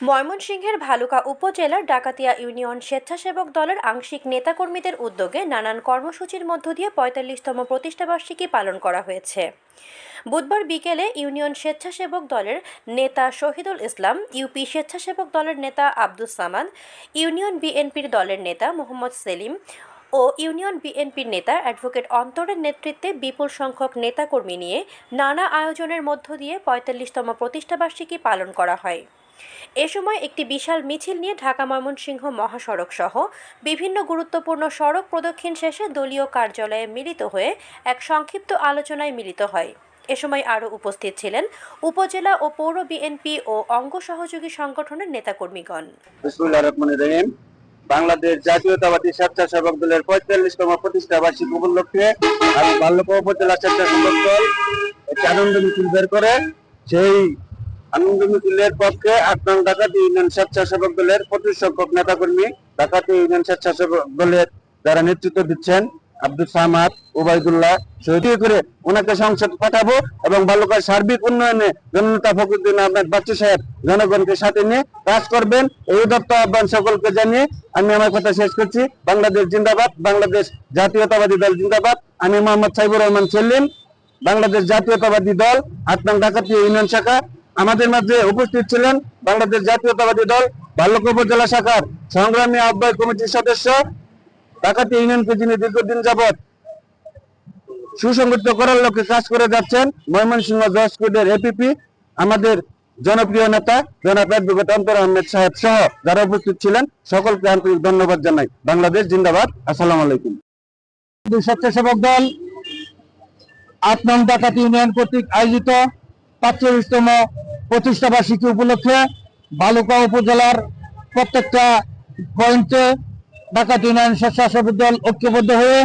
ময়মনসিংহের ভালুকা উপজেলার ডাকাতিয়া ইউনিয়ন স্বেচ্ছাসেবক দলের আংশিক নেতাকর্মীদের উদ্যোগে নানান কর্মসূচির মধ্য দিয়ে পঁয়তাল্লিশতম প্রতিষ্ঠাবার্ষিকী পালন করা হয়েছে। বুধবার বিকেলে ইউনিয়ন স্বেচ্ছাসেবক দলের নেতা শহীদুল ইসলাম, ইউপি স্বেচ্ছাসেবক দলের নেতা আব্দুস সামাদ, ইউনিয়ন বিএনপির দলের নেতা মোহাম্মদ সেলিম ও ইউনিয়ন বিএনপির নেতা অ্যাডভোকেট অন্তরের নেতৃত্বে বিপুল সংখ্যক নেতাকর্মী নিয়ে নানা আয়োজনের মধ্য দিয়ে পঁয়তাল্লিশতম প্রতিষ্ঠাবার্ষিকী পালন করা হয়। এ সময় একটি বিশাল মিছিল নিয়ে ঢাকা ময়মনসিংহ মহাসড়ক সহ বিভিন্ন গুরুত্বপূর্ণ সড়ক প্রদক্ষিণ শেষে দলীয় কার্যালয়ে মিলিত হয়ে এক সংক্ষিপ্ত আলোচনায় মিলিত হয়। এ সময় আরও উপস্থিত ছিলেন উপজেলা ও পৌর বিএনপি ও অঙ্গ সহযোগী সংগঠনের নেতাকর্মীগণ। বাংলাদেশ জাতীয়তাবাদী স্বেচ্ছাসেবক দলের পঁয়তাল্লিশতম প্রতিষ্ঠা বার্ষিক উপলক্ষে আমি বাল্যক উপজেলা স্বেচ্ছাসেবক দল একটি আনন্দ মিছিল বের করে সেই আনন্দ মিছিলের পক্ষে ইউনিয়ন স্বেচ্ছাসেবক দলের সংখ্যক ইউনিয়ন স্বেচ্ছাসেবক দলের যারা নেতৃত্ব দিচ্ছেন আব্দুল সামাদ ওবায়দুল্লাহ করে ওনাকে সংসদ পাঠাবো এবং বালুকার সার্বিক উন্নয়নে ফখরুদ্দিন আহমেদ বাচ্চু সাহেব জনগণকে সাথে নিয়ে কাজ করবেন। এই দপ্তর আহ্বান সকলকে জানিয়ে আমি আমার কথা শেষ করছি। বাংলাদেশ জিন্দাবাদ, বাংলাদেশ জাতীয়তাবাদী দল জিন্দাবাদ। আমি মোহাম্মদ সাইবুর রহমান সেলিম, বাংলাদেশ জাতীয়তাবাদী দল আট নং ডাকাতি ইউনিয়ন শাখা। আমাদের মধ্যে উপস্থিত ছিলেন বাংলাদেশ জাতীয়তাবাদী দল বাল্যক উপজেলা শাখার সংগ্রামী আহ্বায়ক কমিটির সদস্য, ডাকাতি ইউনিয়নকে যিনি দীর্ঘদিন যাবৎ সুসংগঠিত করার লক্ষ্যে কাজ করে যাচ্ছেন, ময়মনসিংহ জজ কোর্টের এপিপি আমাদের জনপ্রিয় নেতা জনাব অ্যাডভোকেট অন্তর আহমেদ সাহেব সহ যারা উপস্থিত ছিলেন, সকলকে আন্তরিক ধন্যবাদ জানাই। বাংলাদেশ জিন্দাবাদ। আসসালাম আলাইকুম। স্বেচ্ছাসেবক দল, আট নং ডাকাতি ইউনিয়ন কর্তৃক আয়োজিত পাঁচচল্লিশতম প্রতিষ্ঠা বার্ষিকী উপলক্ষে বালুকা উপজেলার প্রত্যেকটা পয়েন্টে ডাকাতি ইউনিয়ন স্বেচ্ছাসেবক দল ঐক্যবদ্ধ হয়ে